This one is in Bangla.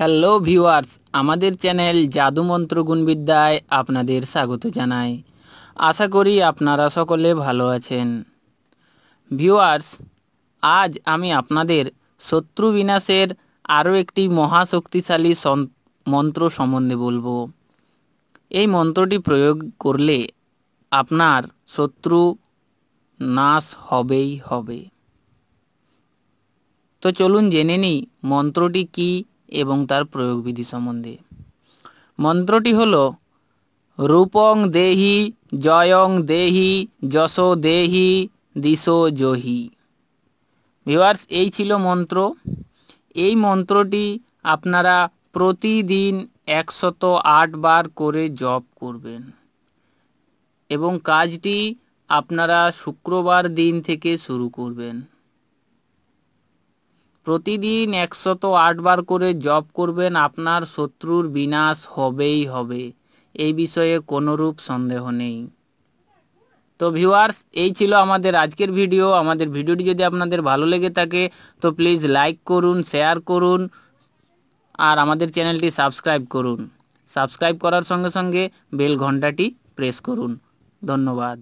হ্যালো ভিউয়ার্স আমাদের চ্যানেল জাদুমন্ত্র গুণবিদ্যায় আপনাদের স্বাগত জানাই। আশা করি আপনারা সকলে ভালো আছেন। ভিউয়ার্স আজ আমি আপনাদের শত্রু বিনাশের আরও একটি মহাশক্তিশালী মন্ত্র সম্বন্ধে বলব। এই মন্ত্রটি প্রয়োগ করলে আপনার শত্রু নাশ হবেই হবে। তো চলুন জেনে নিই মন্ত্রটি কী এবং তার প্রয়োগবিধি সম্বন্ধে। মন্ত্রটি হল, রূপং দেহি, জয়ং দেহি, যশ দেহি, দিশো জহি। ভিওয়ার্স এই ছিল মন্ত্র। এই মন্ত্রটি আপনারা প্রতিদিন একশত আট বার করে জপ করবেন। এবং কাজটি আপনারা শুক্রবার দিন থেকে শুরু করবেন। প্রতিদিন একশত আটবার করে জপ করবেন, আপনার শত্রুর বিনাশ হবেই হবে। এই বিষয়ে কোনোরূপ সন্দেহ নেই। তো ভিউয়ার্স এই ছিল আমাদের আজকের ভিডিও আমাদের ভিডিওটি যদি আপনাদের ভালো লেগে থাকে, তো প্লিজ লাইক করুন শেয়ার করুন, আর আমাদের চ্যানেলটি সাবস্ক্রাইব করুন। সাবস্ক্রাইব করার সঙ্গে সঙ্গে বেল ঘন্টাটি প্রেস করুন। ধন্যবাদ।